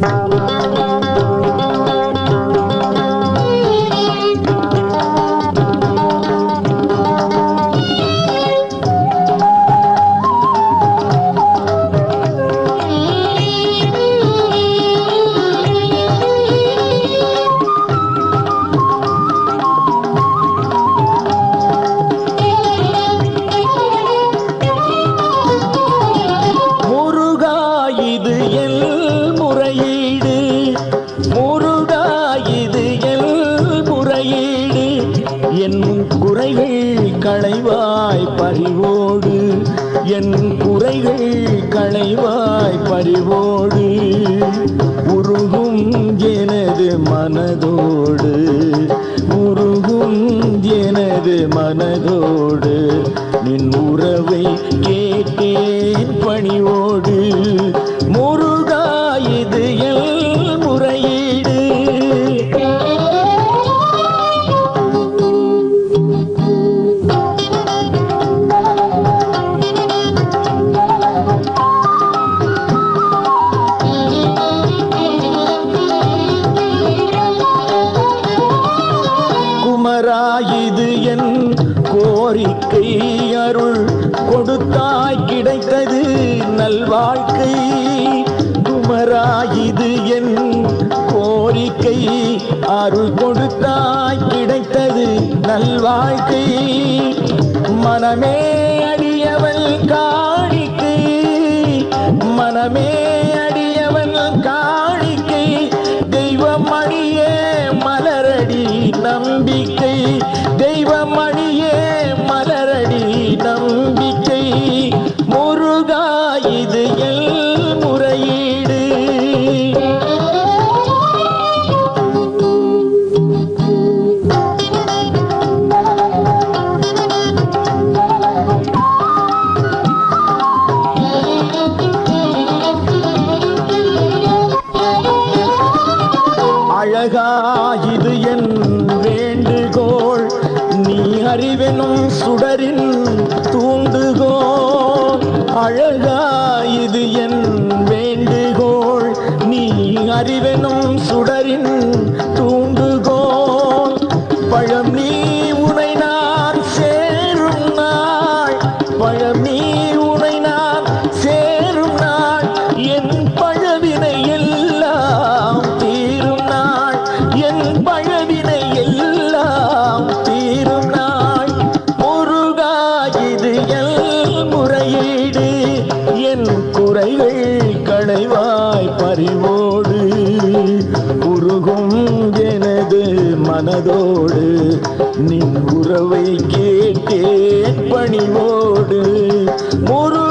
முருகா குறைகள் களைவாய் பறிவோடு என் குறைகள் களைவாய் பறிவோடு உருகும் எனது மனதோடு உருகும் எனது மனதோடு நின் உறவை கேட்டேன் பணிவோடு. அருள் கொடுத்தாய் கிடைத்தது நல்வாழ்க்கை. குமராயிது என் கோரிக்கை. அருள் கொடுத்தாய் கிடைத்தது நல்வாழ்க்கை. மனமே அடியவள் காணிக்கை. மனமே அழகா இது என் வேண்டுகோள். நீ அறிவெனும் சுடரின் தூண்டுகோள். அழகா இது என் வேண்டுகோள். நீ அறிவெனும் சுடரின் தூண்டுகோள். பழம் நீ உனை நான் சேரும் நாள். பழம் நீ களைவாய் பறிவோடு உருகும் எனது மனதோடு நின் உறவை கேட்டே பணிவோடு. முரு